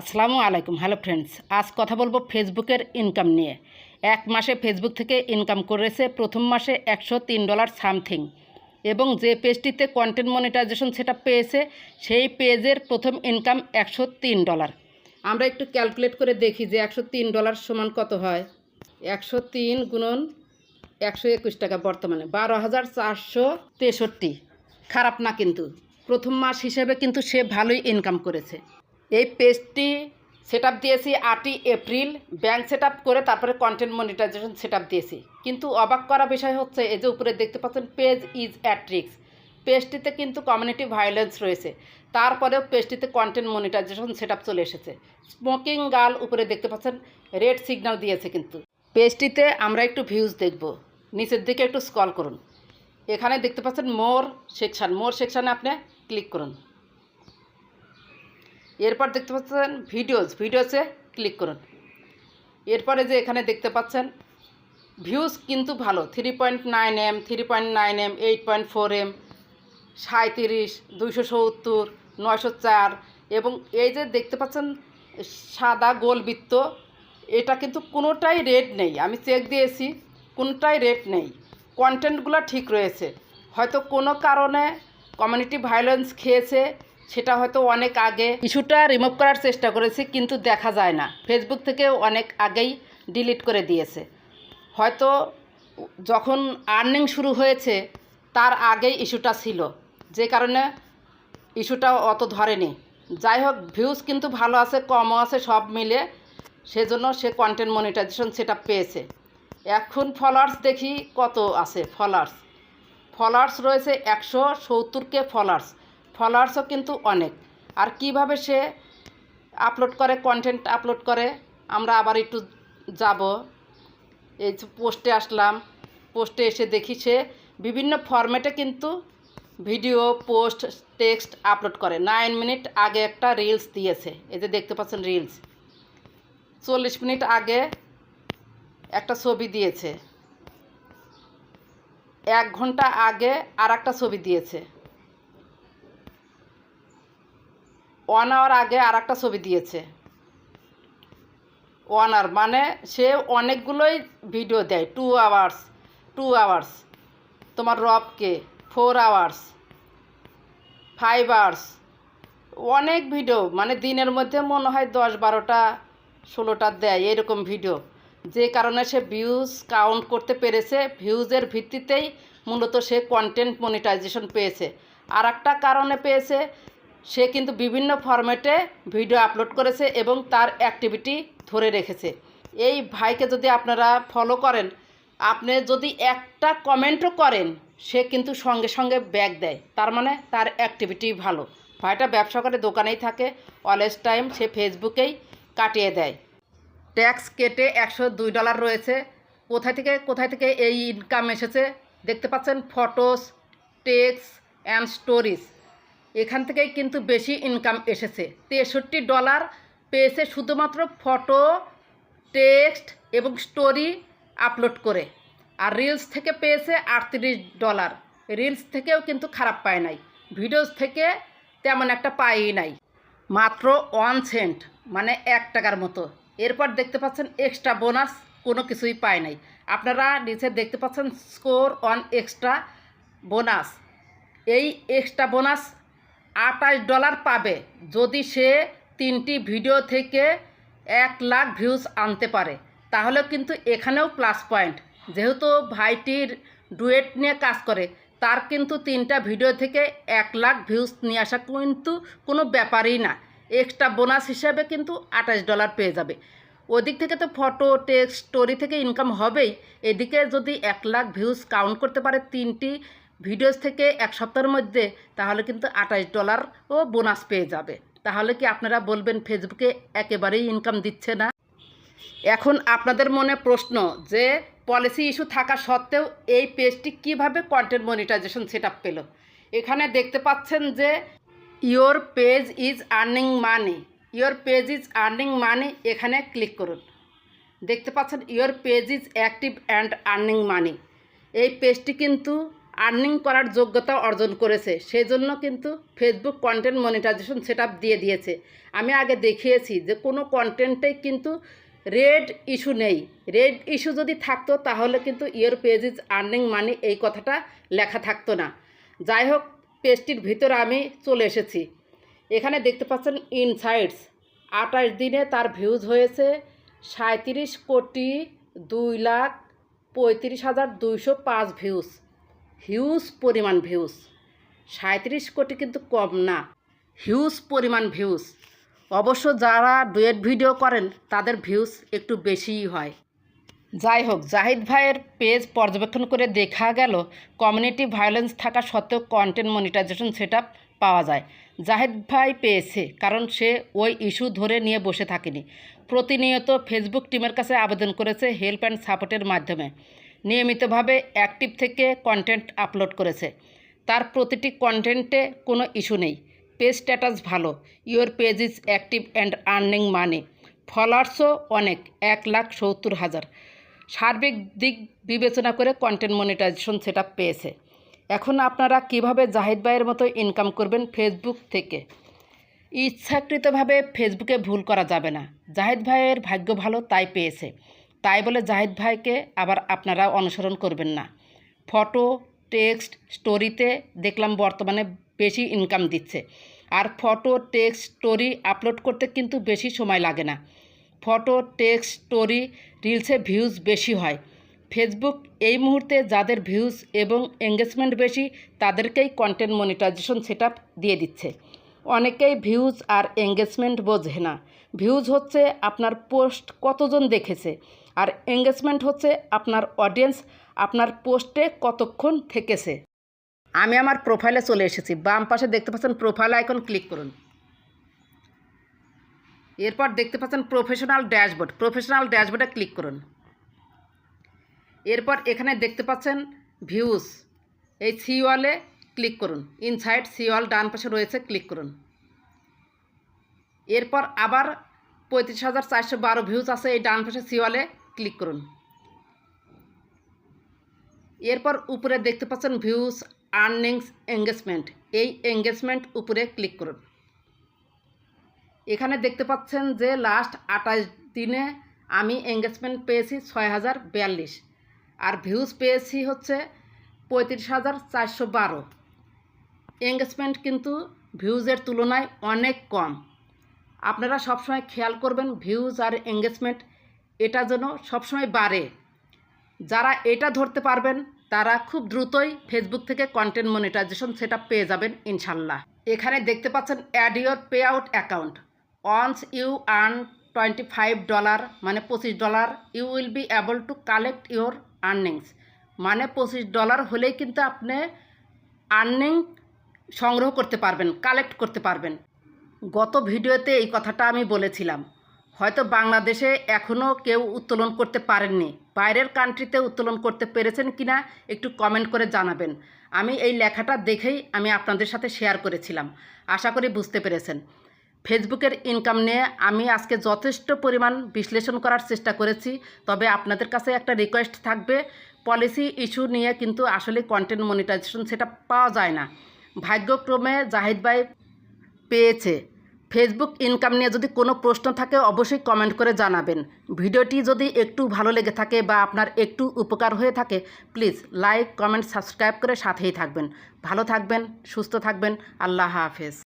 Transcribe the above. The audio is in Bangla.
আসসালামু আলাইকুম। হ্যালো ফ্রেন্ডস আজ কথা বলব ফেসবুকের ইনকাম নিয়ে। এক মাসে ফেসবুক থেকে ইনকাম করেছে প্রথম মাসে একশো তিন ডলার সামথিং এবং যে পেজটিতে কন্টেন্ট মনিটাইজেশন সেটা পেয়েছে, সেই পেজের প্রথম ইনকাম একশো তিন ডলার আমরা একটু ক্যালকুলেট করে দেখি যে একশো তিন ডলার সমান কত হয়। একশো তিন গুণন একশো একুশ টাকা বর্তমানে, বারো হাজার চারশো তেষট্টি। খারাপ না কিন্তু। প্রথম মাস হিসেবে কিন্তু সে ভালোই ইনকাম করেছে। এই পেজটি সেট আপ দিয়েছি আটই এপ্রিল ব্যাংক সেট আপ করে তারপরে কন্টেন্ট মনিটাইজেশন সেট আপ দিয়েছি। কিন্তু অবাক করা বিষয় হচ্ছে, এই যে উপরে দেখতে পাচ্ছেন পেজ ইজ অ্যাট্রিক্স পেজটিতে কিন্তু কমিউনিটি ভায়োলেন্স রয়েছে। তারপরেও পেজটিতে কন্টেন্ট মনিটাইজেশন সেট আপ চলে এসেছে। স্মোকিং গাল উপরে দেখতে পাচ্ছেন রেড সিগন্যাল দিয়েছে কিন্তু। পেজটিতে আমরা একটু ভিউজ দেখব। নিচের দিকে একটু স্কল করুন। এখানে দেখতে পাচ্ছেন মোর সেকশান মোর সেকশানে আপনি ক্লিক করুন। এরপর দেখতে পাচ্ছেন ভিডিওস, ভিডিওসে ক্লিক করুন। এরপরে যে এখানে দেখতে পাচ্ছেন ভিউজ কিন্তু ভালো three point nine M three point nine M eight point four M সাঁত্রিশ দুইশো সত্তর, নয়শো চার, এবং এই যে দেখতে পাচ্ছেন সাদা গোল বৃত্ত এটা কিন্তু কোনোটাই রেট নেই। আমি চেক দিয়েছি, কোনোটাই রেট নেই। কন্টেন্টগুলো ঠিক রয়েছে। হয়তো কোনো কারণে কমিউনিটি ভায়োলেন্স খেয়েছে সেটা হয়তো অনেক আগে। ইস্যুটা রিমুভ করার চেষ্টা করেছি, কিন্তু দেখা যায় না। ফেসবুক থেকে অনেক আগেই ডিলিট করে দিয়েছে। হয়তো যখন আর্নিং শুরু হয়েছে, তার আগেই ইস্যুটা ছিল। যে কারণে ইস্যুটা অত ধরেনি। যাই হোক ভিউজ কিন্তু ভালো আছে, কমও আছে, সব মিলে সেজন্য সে কন্টেন্ট মনিটাইজেশন সেটা পেয়েছে। এখন ফলোয়ার্স দেখি কত আছে ফলোয়ার্স ফলোয়ার্স রয়েছে একশো সত্তরকে ফলোয়ার্স ফলোয়ার্সও কিন্তু অনেক। আর কীভাবে সে আপলোড করে কন্টেন্ট আপলোড করে, আমরা আবার একটু যাব। এই পোস্টে আসলাম পোস্টে এসে দেখি সে বিভিন্ন ফরম্যাটে কিন্তু ভিডিও পোস্ট টেক্সট আপলোড করে। নাইন মিনিট আগে একটা রিলস দিয়েছে। এই যে দেখতে পাচ্ছেন রিলস চল্লিশ মিনিট আগে একটা ছবি দিয়েছে। এক ঘণ্টা আগে আর একটা ছবি দিয়েছে। ওয়ান আওয়ার আগে আর একটা ছবি দিয়েছে। ওয়ান আওয়ার মানে সে অনেকগুলোই ভিডিও দেয়, টু আওয়ার্স টু আওয়ার্স। তোমার রবকে ফোর আওয়ার্স, ফাইভ আওয়ার্স। অনেক ভিডিও মানে দিনের মধ্যে মনে হয় দশ বারোটা, ষোলোটা দেয় এরকম ভিডিও। যে কারণে সে ভিউজ কাউন্ট করতে পেরেছে ভিউজের ভিত্তিতেই মূলত সে কন্টেন্ট মনিটাইজেশন পেয়েছে। আর একটা কারণে পেয়েছে সে কিন্তু বিভিন্ন ফরম্যাটে ভিডিও আপলোড করেছে এবং তার অ্যাক্টিভিটি ধরে রেখেছে। এই ভাইকে যদি আপনারা ফলো করেন, আপনি যদি একটা কমেন্টও করেন, সে কিন্তু সঙ্গে সঙ্গে ব্যাক দেয়। তার মানে তার অ্যাক্টিভিটি ভালো। ভাইটা ব্যবসা করে দোকানেই থাকে অলএস টাইম সে ফেসবুকেই কাটিয়ে দেয়। ট্যাক্স কেটে একশো দুই ডলার রয়েছে। কোথায় থেকে কোথায় থেকে এই ইনকাম এসেছে? দেখতে পাচ্ছেন ফটোস টেক্স অ্যান্ড স্টোরিজ এখান থেকেই কিন্তু বেশি ইনকাম এসেছে। তেষট্টি ডলার পেয়েছে শুধুমাত্র ফটো টেক্সট এবং স্টোরি আপলোড করে। আর রিলস থেকে পেয়েছে আটত্রিশ ডলার রিলস থেকেও কিন্তু খারাপ পায় নাই। ভিডিওস থেকে তেমন একটা পায়ই নাই। মাত্র ওয়ান সেন্ট মানে এক টাকার মতো। এরপর দেখতে পাচ্ছেন এক্সট্রা বোনাস কোনো কিছুই পায় নাই। আপনারা নিচে দেখতে পাচ্ছেন স্কোর অন এক্সট্রা বোনাস এই এক্সট্রা বোনাস আঠাশ ডলার পাবে যদি সে তিনটি ভিডিও থেকে এক লাখ ভিউজ আনতে পারে। তাহলে কিন্তু এখানেও প্লাস পয়েন্ট যেহেতু ভাইটির ডুয়েট নিয়ে কাজ করে, তার কিন্তু তিনটা ভিডিও থেকে এক লাখ ভিউজ নিয়ে আসা কিন্তু কোনো ব্যাপারই না। এক্সট্রা বোনাস হিসাবে কিন্তু আঠাশ ডলার পেয়ে যাবে। ওদিক থেকে তো ফটো টেক্সট স্টোরি থেকে ইনকাম হবেই। এদিকে যদি এক লাখ ভিউজ কাউন্ট করতে পারে তিনটি ভিডিওস থেকে এক সপ্তাহের মধ্যে তাহলে কিন্তু আঠাশ ডলার ও বোনাস পেয়ে যাবে। তাহলে কি আপনারা বলবেন ফেসবুকে একেবারেই ইনকাম দিচ্ছে না? এখন আপনাদের মনে প্রশ্ন যে পলিসি ইস্যু থাকা সত্ত্বেও এই পেজটি কীভাবে কন্টেন্ট মনিটাইজেশন সেট আপ পেল? এখানে দেখতে পাচ্ছেন যে your page is earning money your page is earning money এখানে ক্লিক করুন। দেখতে পাচ্ছেন your page is active and earning money এই পেজটি কিন্তু আর্নিং করার যোগ্যতা অর্জন করেছে। সেই জন্য কিন্তু ফেসবুক কন্টেন্ট মনিটাইজেশন সেট দিয়ে দিয়েছে। আমি আগে দেখিয়েছি যে কোনো কন্টেন্টে কিন্তু রেড ইস্যু নেই। রেড ইস্যু যদি থাকতো তাহলে কিন্তু your page is earning money এই কথাটা লেখা থাকতো না। যাই হোক, পেজটির ভিতরে আমি চলে এসেছি। এখানে দেখতে পাচ্ছেন ইনসাইটস আঠাশ দিনে তার ভিউজ হয়েছে সাঁত্রিশ কোটি দুই লাখ পঁয়ত্রিশ হাজার দুইশো পাঁচ ভিউজ হিউজ পরিমাণ ভিউজ। সাঁত্রিশ কোটি কিন্তু কম না। হিউজ পরিমাণ ভিউজ। অবশ্য যারা ডুয়েট ভিডিও করেন, তাদের ভিউজ একটু বেশিই হয়। যাই হোক, জাহিদ ভাইয়ের পেজ পর্যবেক্ষণ করে দেখা গেল, কমিউনিটি ভায়োলেন্স থাকা সত্ত্বেও কন্টেন্ট মনিটাইজেশন সেট পাওয়া যায়। জাহিদ ভাই পেয়েছে, কারণ সে ওই ইস্যু ধরে নিয়ে বসে থাকেনি। প্রতিনিয়ত ফেসবুক টিমের কাছে আবেদন করেছে হেল্প অ্যান্ড সাপোর্টের মাধ্যমে। নিয়মিতভাবে অ্যাক্টিভ থেকে কন্টেন্ট আপলোড করেছে। তার প্রতিটি কন্টেন্টে কোনো ইস্যু নেই। পেজ স্ট্যাটাস ভালো। Your page is active and earning money. ফলোয়ার্সও অনেক। এক লাখ সত্তর হাজার। সার্বিক দিক বিবেচনা করে কন্টেন্ট মনিটাইজেশন সেট পেয়েছে। এখন আপনারা কীভাবে জাহিদ ভাইয়ের মতো ইনকাম করবেন ফেসবুক থেকে? ইচ্ছাকৃতভাবে ফেসবুকে ভুল করা যাবে না। জাহিদ ভাইয়ের ভাগ্য ভালো তাই পেয়েছে। তাই বলে জাহিদ ভাইকে আবার আপনারা অনুসরণ করবেন না। ফটো, টেক্সট, স্টোরিতে দেখলাম বর্তমানে বেশি ইনকাম দিচ্ছে। আর ফটো, টেক্সট, স্টোরি আপলোড করতে কিন্তু বেশি সময় লাগে না। ফটো, টেক্সট, স্টোরি রিলসে ভিউজ বেশি হয়। ফেসবুক এই মুহূর্তে যাদের ভিউজ এবং এঙ্গেজমেন্ট বেশি, তাদেরকেই কন্টেন্ট মনিটাইজেশন সেট দিয়ে দিচ্ছে। অনেকেই ভিউজ আর এঙ্গেজমেন্ট বোঝে না। ভিউজ হচ্ছে আপনার পোস্ট কতজন দেখেছে? আর এঙ্গেজমেন্ট হচ্ছে আপনার অডিয়েন্স আপনার পোস্টে কতক্ষণ থেকেছে। আমি আমার প্রোফাইলে চলে এসেছি। বাম পাশে দেখতে পাচ্ছেন প্রোফাইল আইকন ক্লিক করুন। এরপর দেখতে পাচ্ছেন প্রফেশনাল ড্যাশবোর্ড প্রফেশনাল ড্যাশবোর্ডে ক্লিক করুন। এরপর এখানে দেখতে পাচ্ছেন ভিউজ এই সিওয়ালে ক্লিক করুন। ইনসাইড সিওয়াল ডান পাশে রয়েছে ক্লিক করুন। এরপর আবার পঁয়ত্রিশ হাজার চারশো বারো ভিউজ আছে, এই ডান পাশে সিওয়ালে ক্লিক করুন। এরপর উপরে দেখতে পাচ্ছেন ভিউজ আর্নিংস এঙ্গেজমেন্ট এই এঙ্গেজমেন্ট উপরে ক্লিক করুন। এখানে দেখতে পাচ্ছেন যে লাস্ট আঠাশ দিনে আমি এঙ্গেজমেন্ট পেয়েছি ছয় হাজার বিয়াল্লিশ। আর ভিউজ পেয়েছি হচ্ছে পঁয়ত্রিশ হাজার চারশো বারো। এঙ্গেজমেন্ট কিন্তু ভিউজের তুলনায় অনেক কম। আপনারা সবসময় খেয়াল করবেন ভিউজ আর এঙ্গেজমেন্ট এটা যেন সবসময় বাড়ে। যারা এটা ধরতে পারবেন, তারা খুব দ্রুতই ফেসবুক থেকে কন্টেন্ট মনিটাইজেশন সেটা পেয়ে যাবেন, ইনশাল্লাহ। এখানে দেখতে পাচ্ছেন add your payout account once you earn twenty five dollar মানে পঁচিশ dollar you will be able to collect your earnings মানে পঁচিশ ডলার হলেই কিন্তু আপনি আর্নিং সংগ্রহ করতে পারবেন কালেক্ট করতে পারবেন। গত ভিডিওতে এই কথাটা আমি বলেছিলাম। হয়তো বাংলাদেশে এখনও কেউ উত্তোলন করতে পারেননি। বাইরের কান্ট্রিতে উত্তোলন করতে পেরেছেন কিনা একটু কমেন্ট করে জানাবেন। আমি এই লেখাটা দেখেই আমি আপনাদের সাথে শেয়ার করেছিলাম। আশা করি বুঝতে পেরেছেন। ফেসবুকের ইনকাম নিয়ে আমি আজকে যথেষ্ট পরিমাণ বিশ্লেষণ করার চেষ্টা করেছি। তবে আপনাদের কাছে একটা রিকোয়েস্ট থাকবে। পলিসি ইস্যু নিয়ে কিন্তু আসলে কন্টেন্ট মনিটাইজেশন সেটা পাওয়া যায় না। ভাগ্যক্রমে জাহিদ ভাই পেয়েছে। ফেসবুক ইনকাম নিয়ে যদি কোনো প্রশ্ন থাকে, অবশ্যই কমেন্ট করে জানাবেন। ভিডিওটি যদি একটু ভালো লেগে থাকে বা আপনার একটু উপকার হয়ে থাকে প্লিজ লাইক কমেন্ট সাবস্ক্রাইব করে সাথেই থাকবেন। ভালো থাকবেন, সুস্থ থাকবেন, আল্লাহ হাফেজ।